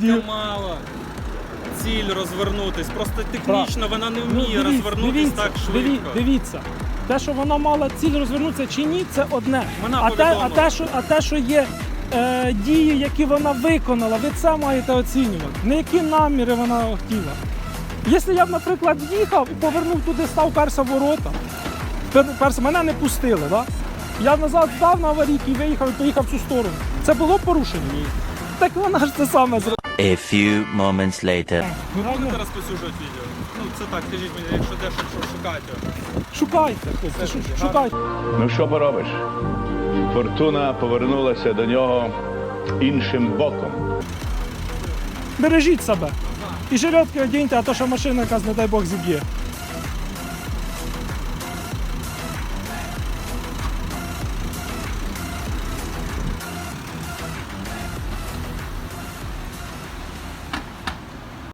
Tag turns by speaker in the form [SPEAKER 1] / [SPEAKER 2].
[SPEAKER 1] водію.
[SPEAKER 2] мала ціль розвернутись. Просто технічно вона не вміє
[SPEAKER 1] Ну, дивіться,
[SPEAKER 2] розвернутись
[SPEAKER 1] дивіться,
[SPEAKER 2] так
[SPEAKER 1] диві-
[SPEAKER 2] швидко.
[SPEAKER 1] Дивіться, те, що вона мала ціль розвернутися чи ні, це одне.
[SPEAKER 2] Вона
[SPEAKER 1] а, те, а,
[SPEAKER 2] повідомила.
[SPEAKER 1] те, що, а те, що є е, дії, які вона виконала, ви це маєте оцінювати. Не які наміри вона хотіла. Якщо я б, наприклад, їхав і повернув туди, став перса ворота, пер- перса, мене не пустили, да? я назад здав на аварійки і виїхав і поїхав в цю сторону. Це було порушення? Ні. Так вона ж це саме зробила.
[SPEAKER 3] A few moments later.
[SPEAKER 2] Будете розповсюджувати відео? Ну це так, кажіть мені, якщо де що, шукаєте.
[SPEAKER 1] Шукайте, хлопці, шу- шукайте.
[SPEAKER 4] Ну що поробиш? Фортуна повернулася до нього іншим боком.
[SPEAKER 1] Бережіть себе. І жилетки одіньте, а то що машина якась, не дай Бог, зіб'є.